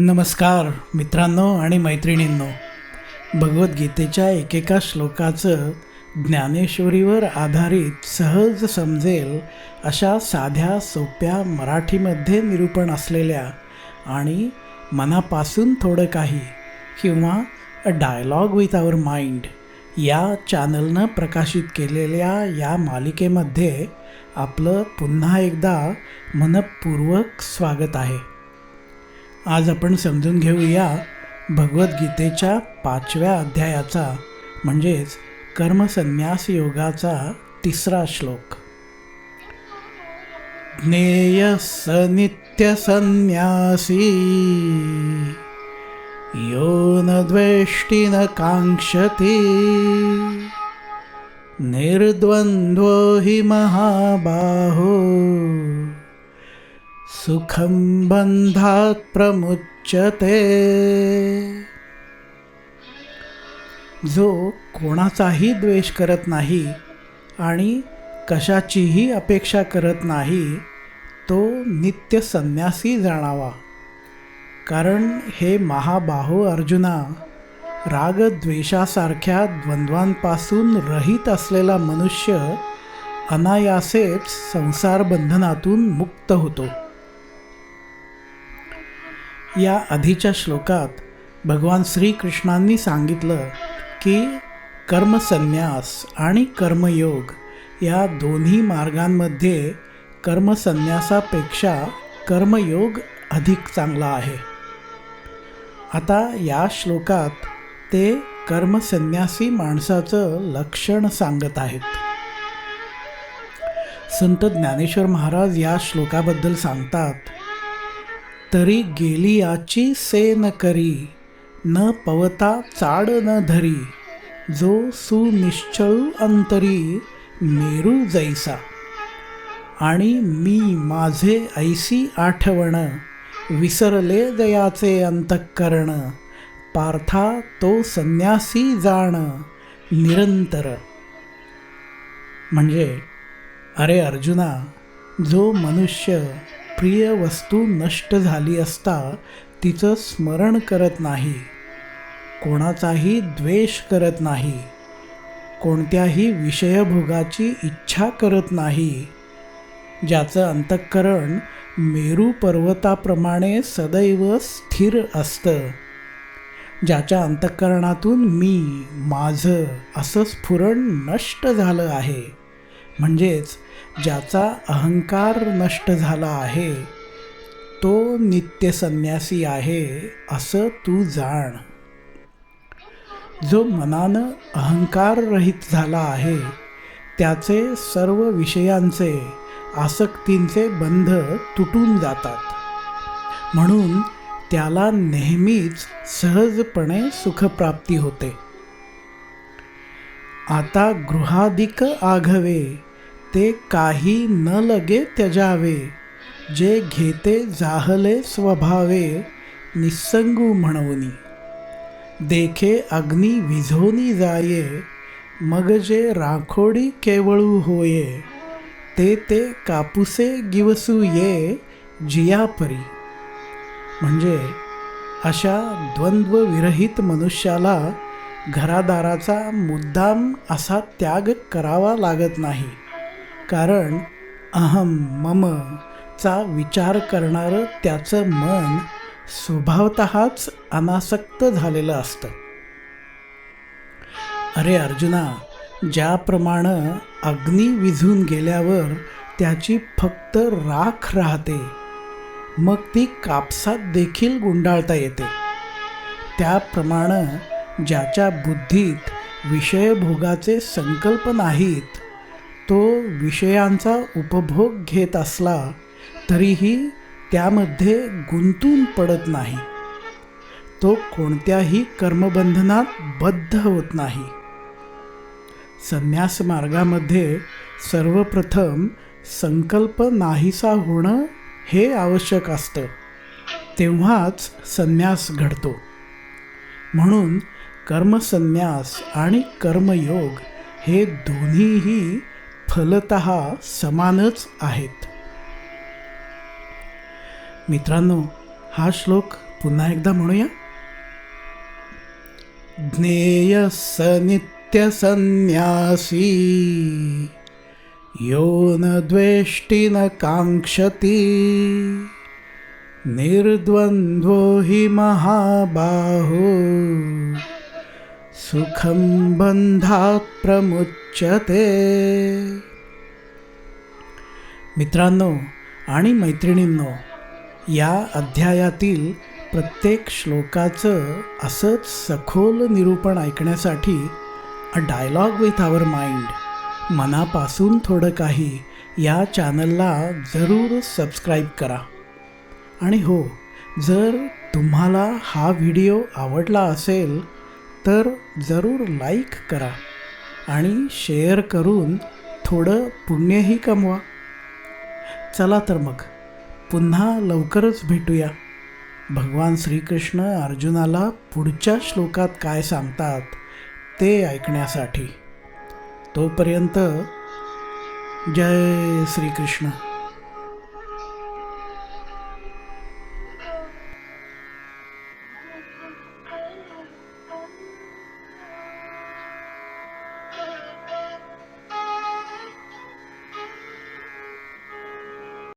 नमस्कार मित्रांनो आणि मैत्रिणींनो. भगवद्गीतेच्या एकेका श्लोकाचं ज्ञानेश्वरीवर आधारित सहज समजेल अशा साध्या सोप्या मराठीमध्ये निरूपण असलेल्या आणि मनापासून थोडं काही किंवा a dialogue with our mind या चॅनलनं प्रकाशित केलेल्या या मालिकेमध्ये आपलं पुन्हा एकदा मनपूर्वक स्वागत आहे. आज आपण समजून घेऊया भगवद्गीतेच्या पाचव्या अध्यायाचा म्हणजेच कर्मसन्यास योगाचा तिसरा श्लोक. ज्ञेयस नित्यसन्यासी नित्य संन्यासी यो न द्वेष्टी न कांक्षती निर्द्वंद्व हि महाबाहो। सुखं बंधात प्रमुच्यते। जो कोणाचाही द्वेष करत नाही आणि कशाचीही अपेक्षा करत नाही तो नित्य संन्यासी जाणावा. कारण हे महाबाहो अर्जुना रागद्वेषासारख्या द्वंद्वांपासून रहित असलेला मनुष्य अनायासेच संसार बंधनातून मुक्त होतो. या आधीच्या श्लोकात भगवान श्रीकृष्णांनी सांगितलं की कर्मसन्यास आणि कर्मयोग या दोन्ही मार्गांमध्ये कर्मसन्यासापेक्षा कर्मयोग अधिक चांगला आहे. आता या श्लोकात ते कर्मसन्यासी माणसाचं लक्षण सांगत आहेत. संत ज्ञानेश्वर महाराज या श्लोकाबद्दल सांगतात तरी गेली याची सेन करी न पवता चाड न धरी जो सुनिश्चळू अंतरी मेरू जैसा. आणि मी माझे ऐसी आठवण विसरले दयाचे अंतःकरण पार्था तो संन्यासी जाण निरंतर. म्हणजे अरे अर्जुना जो मनुष्य प्रिय वस्तू नष्ट झाली असता तिचं स्मरण करत नाही. कोणाचाही द्वेष करत नाही. कोणत्याही विषयभोगाची इच्छा करत नाही. ज्याचं अंतःकरण मेरू पर्वताप्रमाणे सदैव स्थिर असतं. ज्याच्या अंतःकरणातून मी माझं असं स्फुरण नष्ट झालं आहे. म्हणजेच ज्याचा अहंकार नष्ट झाला आहे तो नित्य संन्यासी आहे असं तू जाण. जो मनानं अहंकार रहित झाला आहे त्याचे सर्व विषयांचे आसक्तींचे बंध तुटून जातात. म्हणून त्याला नेहमीच सहजपणे सुखप्राप्ती होते. आता गृहाधिक आघवे ते काही न लगे त्यजावे जे घेते जाहले स्वभावे निसंगू म्हणवनी. देखे अग्नी विझोनी जाये मग जे राखोडी केवळू होये. ते ते कापुसे गिवसू ये जियापरी. म्हणजे अशा द्वंद्वविरहित मनुष्याला घरादाराचा मुद्दाम असा त्याग करावा लागत नाही. कारण अहम मम चा विचार करणारं त्याचं मन स्वभावतःच अनासक्त झालेलं असतं. अरे अर्जुना ज्याप्रमाणे अग्नी विझून गेल्यावर त्याची फक्त राख राहते मग ती कापसात देखील गुंडाळता येते. त्याप्रमाणे ज्याच्या बुद्धीत विषयभोगाचे संकल्प नाहीत तो विषयांचा उपभोग घेत असला तरीही त्यामध्ये गुंतून पडत नाही. तो कोणत्याही कर्मबंधनात बद्ध होत नाही. संन्यास मार्गामध्ये सर्वप्रथम संकल्प नाहीसा होणं हे आवश्यक असतं. तेव्हाच संन्यास घडतो. म्हणून कर्मसन्यास आणि कर्मयोग हे दोन्हीही फलत समानच आहेत. मित्रांनो हा श्लोक पुन्हा एकदा म्हणूया. ज्ञेय स नित्यसन्न्यासी यो न द्वेष्टि न काङ्क्षति निर्द्वन्द्वो हि महाबाहो। सुखं बंधात प्रमुच्यते। मित्रांनो आणि मैत्रिणींनो या अध्यायातील प्रत्येक श्लोकाचं असंच सखोल निरूपण ऐकण्यासाठी a dialogue with our mind मनापासून थोडं काही या चॅनलला जरूर सबस्क्राईब करा. आणि हो जर तुम्हाला हा व्हिडिओ आवडला असेल तर जरूर लाईक करा आणि शेअर करून थोडं पुण्यही कमवा. चला तर मग पुन्हा लवकरच भेटूया. भगवान श्रीकृष्ण अर्जुनाला पुढच्या श्लोकात काय सांगतात ते ऐकण्यासाठी. तोपर्यंत जय श्रीकृष्ण.